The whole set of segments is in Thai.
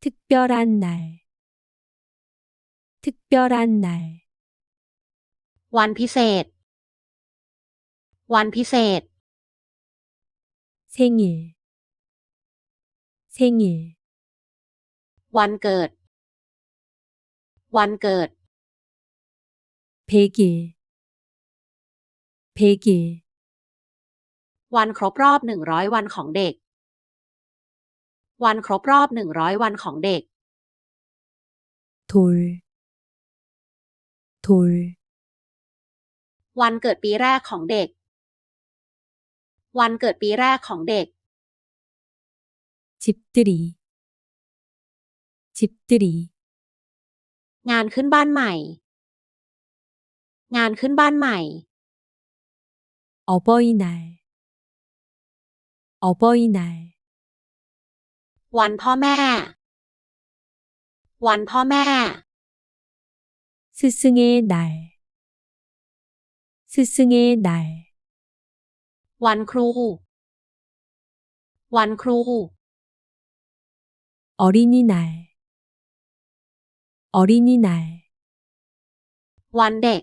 특별한 날, 특별한 날, วันพิเศษ วันพิเศษ 생일, 생일, วันเกิด วันเกิด 100일, 100일, วันครบรอบหนึ่งร้อยวันของเด็ก วันครบรอบ 100 วันของเด็กทลทลวันเกิดปีแรกของเด็ก วันเกิดปีแรกของเด็กจิบตรีจิบตรีงานขึ้นบ้านใหม่ งานขึ้นบ้านใหม่ออบอยนายออบอยนาย วันพ่อแม่ วันพ่อแม่ 스승의 날, 스승의 날, วันครู วันครู 어린이날, 어린이날, วันเด็ก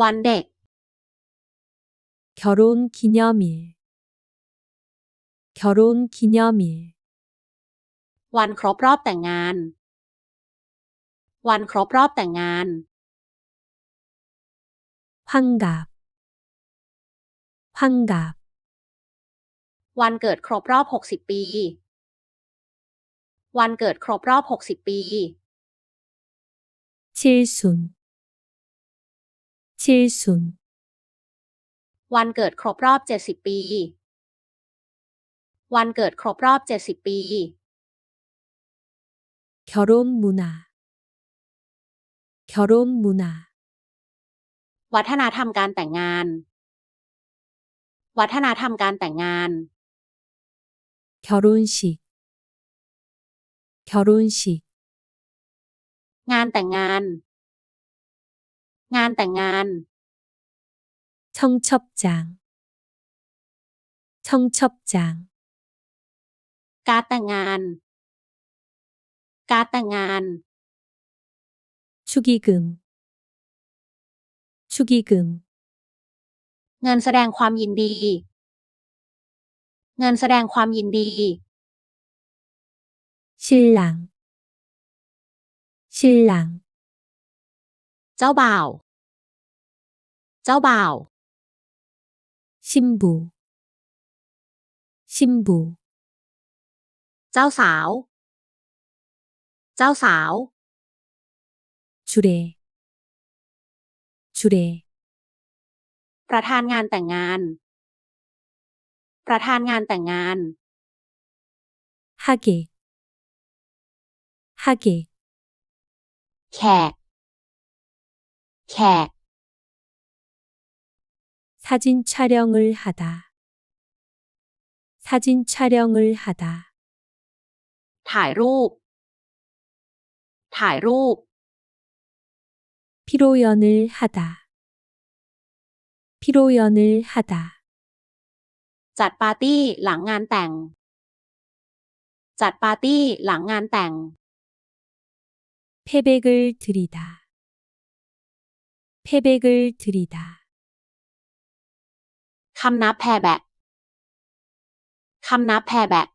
วันเด็ก 결혼 기념일, 결혼 기념일, วันครบรอบแต่งงาน วันครบรอบแต่งงาน 환갑, 환갑, วันเกิดครบรอบหกสิบปี วันเกิดครบรอบหกสิบปี 칠순, 칠순, วันเกิดครบรอบเจ็ดสิบปี วันเกิดครบรอบเจ็ดสิบปี 결혼 문화, 결혼 문화, วัฒนธรรมการแต่งงาน วัฒนธรรมการแต่งงาน 결혼식, 결혼식, งานแต่งงาน งานแต่งงาน 청첩장, 청첩장, การแต่งงาน การแต่งงาน ชุกิกึมชุกิกึมเงินแสดงความยินดี เงินแสดงความยินดี ชิลหลัง ชิลหลัง เจ้าบ่าว เจ้าบ่าว ชิมบูชิมบู เจ้าสาว เจ้าสาว 주례, 주례, ประธานงานแต่งงาน ประธานงานแต่งงาน 하객, 하객, แขก แขก 사진 촬영을 하다, 사진 촬영을 하다, ถ่ายรูป ถ่ายรูป 피로연을 하다, 피로연을 하다, จัดปาร์ตี้หลังงานแต่ง จัดปาร์ตี้หลังงานแต่ง 패백을 드리다, 패백을 드리다, คำนับแพรแบก คำนับแพรแบก